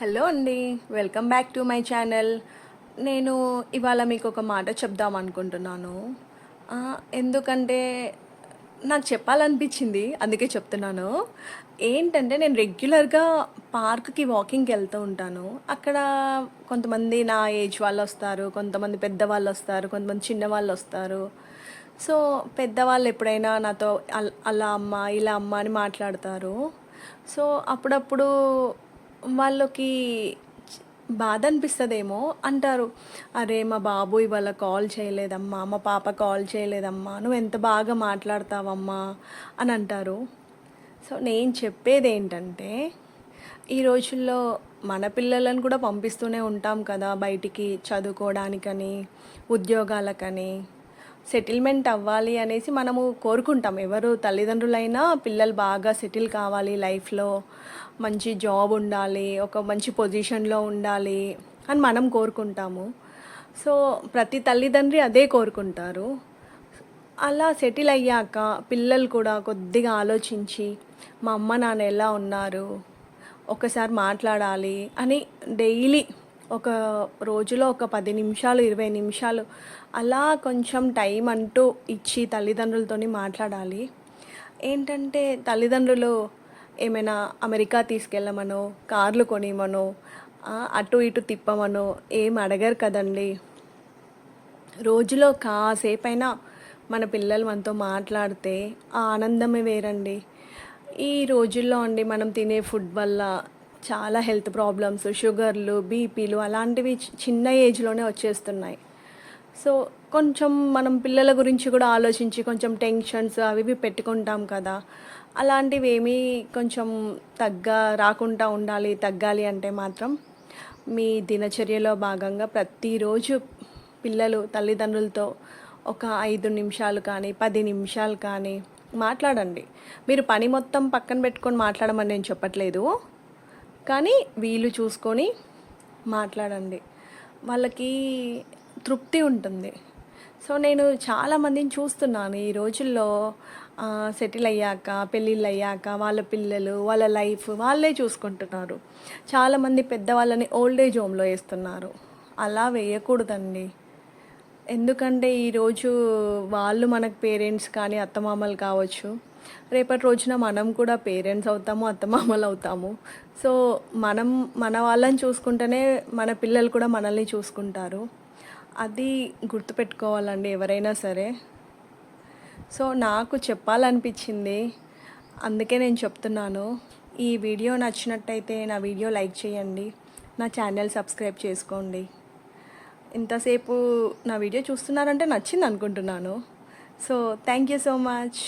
Hello అండి welcome back to my channel. నేను ఇవాళ మీకు ఒక మాట చెప్దాం అనుకుంటున్నాను. ఎందుకంటే నాకు చెప్పాలనిపించింది అందుకే చెప్తున్నాను. ఏంటంటే నేను రెగ్యులర్గా పార్క్కి వాకింగ్కి వెళ్తూ ఉంటాను. అక్కడ కొంతమంది నా ఏజ్ వాళ్ళు వస్తారు కొంతమంది పెద్దవాళ్ళు వస్తారు కొంతమంది చిన్నవాళ్ళు వస్తారు. సో పెద్దవాళ్ళు ఎప్పుడైనా నాతో అల్- అలా అమ్మ ఇలా అమ్మ అని మాట్లాడతారు. సో అప్పుడప్పుడు వాళ్ళకి బాధ అనిపిస్తుందేమో అంటారు. అరే మా బాబు ఇవాళ కాల్ చేయలేదమ్మా మా పాప కాల్ చేయలేదమ్మా నువ్వు ఎంత బాగా మాట్లాడతావమ్మా అని అంటారు. సో నేను చెప్పేది ఏంటంటే ఈ రోజుల్లో మన పిల్లలను కూడా పంపిస్తూనే ఉంటాం కదా బయటికి చదువుకోవడానికని ఉద్యోగాలకని. సెటిల్మెంట్ అవ్వాలి అనేసి మనము కోరుకుంటాం. ఎవరు తల్లిదండ్రులైనా పిల్లలు బాగా సెటిల్ కావాలి లైఫ్లో. మంచి జాబ్ ఉండాలి ఒక మంచి పొజిషన్లో ఉండాలి అని మనం కోరుకుంటాము. సో ప్రతి తల్లిదండ్రి అదే కోరుకుంటారు. అలా సెటిల్ అయ్యాక పిల్లలు కూడా కొద్దిగా ఆలోచించి మా అమ్మ నాన్న ఎలా ఉన్నారు? ఒకసారి మాట్లాడాలి అని డైలీ ఒక రోజులో ఒక పది నిమిషాలు ఇరవై నిమిషాలు అలా కొంచెం టైం అంటూ ఇచ్చి తల్లిదండ్రులతోని మాట్లాడాలి. ఏంటంటే తల్లిదండ్రులు ఏమైనా అమెరికా తీసుకెళ్ళమనో కార్లు కొనిమనో అటు ఇటు తిప్పమనో ఏం అడగరు కదండి. రోజులో కాసేపైనా మన పిల్లలు మనతో మాట్లాడితే ఆ ఆనందమే వేరండి. ఈ రోజుల్లో అండి మనం తినే ఫుడ్ వల్ల చాలా హెల్త్ ప్రాబ్లమ్స్ షుగర్లు బీపీలు అలాంటివి చి- చిన్న ఏజ్లోనే వచ్చేస్తున్నాయి. సో కొంచెం మనం పిల్లల గురించి కూడా ఆలోచించి కొంచెం టెన్షన్స్ అవి ఇవి పెట్టుకుంటాం కదా. అలాంటివి ఏమీ కొంచెం తగ్గ రాకుండా ఉండాలి తగ్గాలి అంటే మాత్రం మీ దినచర్యలో భాగంగా ప్రతిరోజు పిల్లలు తల్లిదండ్రులతో ఒక ఐదు నిమిషాలు కానీ పది నిమిషాలు కానీ మాట్లాడండి. మీరు పని మొత్తం పక్కన పెట్టుకొని మాట్లాడమని నేను చెప్పట్లేదు. కానీ వీలు చూసుకొని మాట్లాడండి. వాళ్ళకి తృప్తి ఉంటుంది. సో నేను చాలామందిని చూస్తున్నాను. ఈ రోజుల్లో సెటిల్ అయ్యాక పెళ్ళిళ్ళు అయ్యాక వాళ్ళ పిల్లలు వాళ్ళ లైఫ్ వాళ్ళే చూసుకుంటున్నారు. చాలామంది పెద్దవాళ్ళని ఓల్డ్ ఏజ్ హోమ్లో వేస్తున్నారు. అలా వేయకూడదండి. ఎందుకంటే ఈరోజు వాళ్ళు మనకు పేరెంట్స్ కానీ అత్తమామలు కావచ్చు రేపటి రోజున మనం కూడా పేరెంట్స్ అవుతాము అత్తమామలు అవుతాము. సో మనం మన వాళ్ళని చూసుకుంటేనే మన పిల్లలు కూడా మనల్ని చూసుకుంటారు. అది గుర్తుపెట్టుకోవాలండి ఎవరైనా సరే. సో నాకు చెప్పాలనిపించింది అందుకే నేను చెప్తున్నాను. ఈ వీడియో నచ్చినట్టయితే నా వీడియో లైక్ చేయండి. నా ఛానల్ సబ్స్క్రైబ్ చేసుకోండి. ఇంతసేపు నా వీడియో చూస్తున్నారంటే నచ్చింది అనుకుంటున్నాను so thank you so much.